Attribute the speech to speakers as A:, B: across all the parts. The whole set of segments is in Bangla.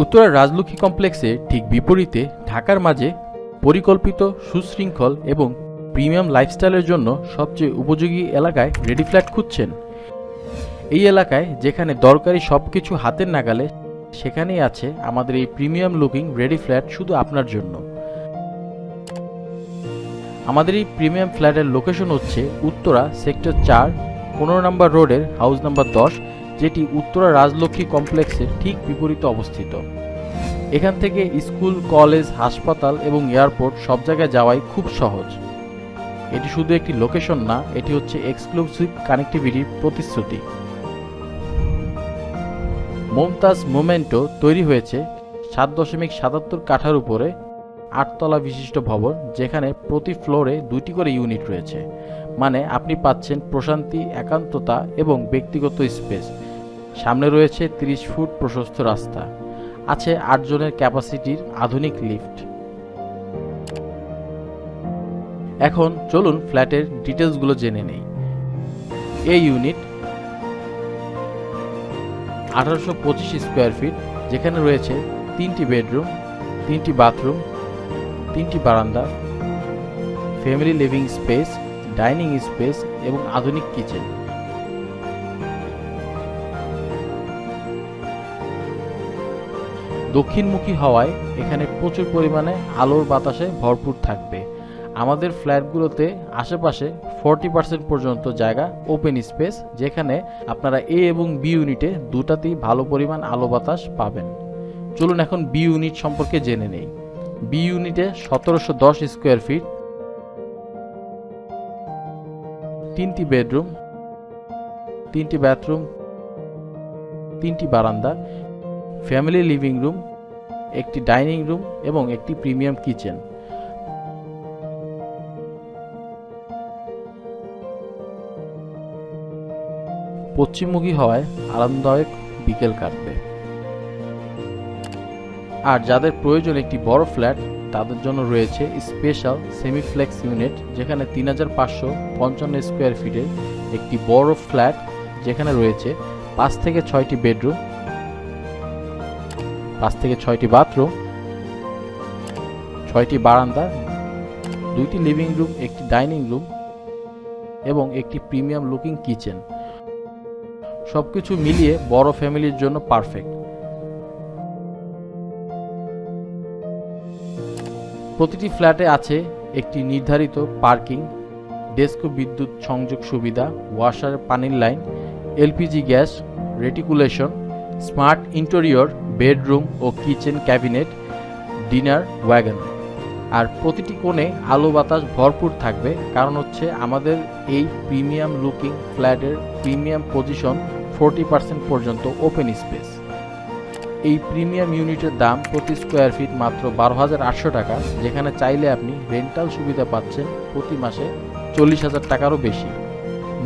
A: উত্তরা রাজলক্ষ্মী কমপ্লেক্সে ঠিক বিপরীতে ঢাকার মাঝে পরিকল্পিত, সুশৃঙ্খল এবং প্রিমিয়াম লাইফস্টাইলের জন্য সবচেয়ে উপযোগী এলাকায় রেডি ফ্ল্যাট খুঁজছেন। এই এলাকায় যেখানে দরকারি সব কিছু হাতের নাগালে, সেখানেই আছে আমাদের এই প্রিমিয়াম লুকিং রেডি ফ্ল্যাট শুধু আপনার জন্য। আমাদের এই প্রিমিয়াম ফ্ল্যাটের লোকেশন হচ্ছে উত্তরা সেক্টর চার, পনেরো নম্বর রোডের হাউস নাম্বার দশ যেটি উত্তরা রাজলক্ষ্মী কমপ্লেক্সের ঠিক বিপরীতে অবস্থিত। এখান থেকে স্কুল, কলেজ, হাসপাতাল এবং এয়ারপোর্ট সব জায়গায় যাওয়াই খুব সহজ। এটি শুধু একটি লোকেশন না, এটি হচ্ছে এক্সক্লুসিভ কানেক্টিভিটির প্রতিশ্রুতি। মমতাজ মোমেন্টো তৈরি হয়েছে সাত দশমিক সাতাত্তর কাঠার উপরে আটতলা বিশিষ্ট ভবন, যেখানে প্রতি ফ্লোরে দুইটি করে ইউনিট রয়েছে। মানে আপনি পাচ্ছেন প্রশান্তি, একান্ততা এবং ব্যক্তিগত স্পেস। সামনে রয়েছে 30 ফুট প্রশস্ত রাস্তা। আছে আটজনের ক্যাপাসিটির আধুনিক লিফট। এখন চলুন ফ্ল্যাটের ডিটেলসগুলো জেনে নেই। এই ইউনিট আঠারোশো পঁচিশ স্কোয়ার ফিট, যেখানে রয়েছে তিনটি বেডরুম, তিনটি বাথরুম, তিনটি বারান্দা, family living space, dining space এবং আধুনিক কিচেন। দক্ষিণমুখী হওয়ায় এখানে প্রচুর পরিমাণে আলোর বাতাসে ভরপুর থাকবে। আমাদের ফ্ল্যাটগুলোতে আশেপাশে ফর্টি পার্সেন্ট পর্যন্ত জায়গা ওপেন স্পেস যেখানে আপনারা এ এবং বি ইউনিটে দুটাতেই ভালো পরিমাণ আলো বাতাস পাবেন। চলুন এখন বি ইউনিট সম্পর্কে জেনে নেই। বি ইউনিটে সতেরোশো দশ স্কোয়ার ফিট তিনটি বেডরুম তিনটি বাথরুম তিনটি বারান্দা ফ্যামিলি লিভিং রুম, একটি ডাইনিং রুম এবং একটি প্রিমিয়াম কিচেন। পশ্চিমমুখী হওয়ায় আরামদায়ক বিকেল কাটবে। আর যাদের প্রয়োজন একটি বড় ফ্ল্যাট, তাদের জন্য রয়েছে স্পেশাল সেমিফ্লেক্স ইউনিট, যেখানে তিন হাজার পাঁচশো পঞ্চান্ন স্কোয়ার ফিটের একটি বড় ফ্ল্যাট যেখানে রয়েছে পাঁচ থেকে ছয়টি বেডরুম পাঁচ থেকে ছয়টি বাথরুম, ছয়টি বারান্দা, দুইটি লিভিং রুম একটি ডাইনিং রুম এবং একটি প্রিমিয়াম লুকিং কিচেন সব কিছু মিলিয়ে বড় ফ্যামিলির জন্য পারফেক্ট প্রতিটি ফ্ল্যাটে আছে একটি নির্ধারিত পার্কিং ডেস্ক বিদ্যুৎ সংযোগ সুবিধা ওয়াশার পানির line LPG gas reticulation smart interior bedroom ও কিচেন ক্যাবিনেট, ডিনার, ওয়াগন। আর প্রতিটি কোণে আলো বাতাস ভরপুর থাকবে, কারণ হচ্ছে আমাদের এই প্রিমিয়াম লুকিং ফ্ল্যাটের প্রিমিয়াম পজিশন ফোরটি পার্সেন্ট পর্যন্ত ওপেন স্পেস। এই প্রিমিয়াম ইউনিটের দাম প্রতি স্কোয়ার ফিট মাত্র বারো হাজার আটশো টাকা, যেখানে চাইলে আপনি রেন্টাল সুবিধা পাচ্ছেন প্রতি মাসে চল্লিশ হাজার টাকারও বেশি।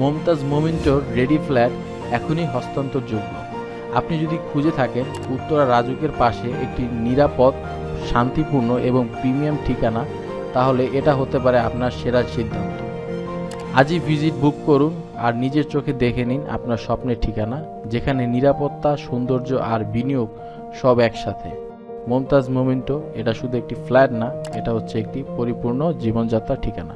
A: মমতাজ মোমিন্টোর রেডি ফ্ল্যাট এখনই হস্তান্তরযোগ্য। আপনি যদি খুঁজে থাকেন, উত্তরা রাজুকের পাশে একটি নিরাপদ, শান্তিপূর্ণ এবং প্রিমিয়াম ঠিকানা, তাহলে এটা হতে পারে আপনার সেরা সিদ্ধান্ত। আজই ভিজিট বুক করুন আর নিজের চোখে দেখে নিন আপনার স্বপ্নের ঠিকানা, যেখানে নিরাপত্তা, সৌন্দর্য আর বিনিয়োগ সব একসাথে। মমতাজ মোমেন্টো, এটা শুধু একটি ফ্ল্যাট না, এটা হচ্ছে একটি পরিপূর্ণ জীবনযাত্রার ঠিকানা।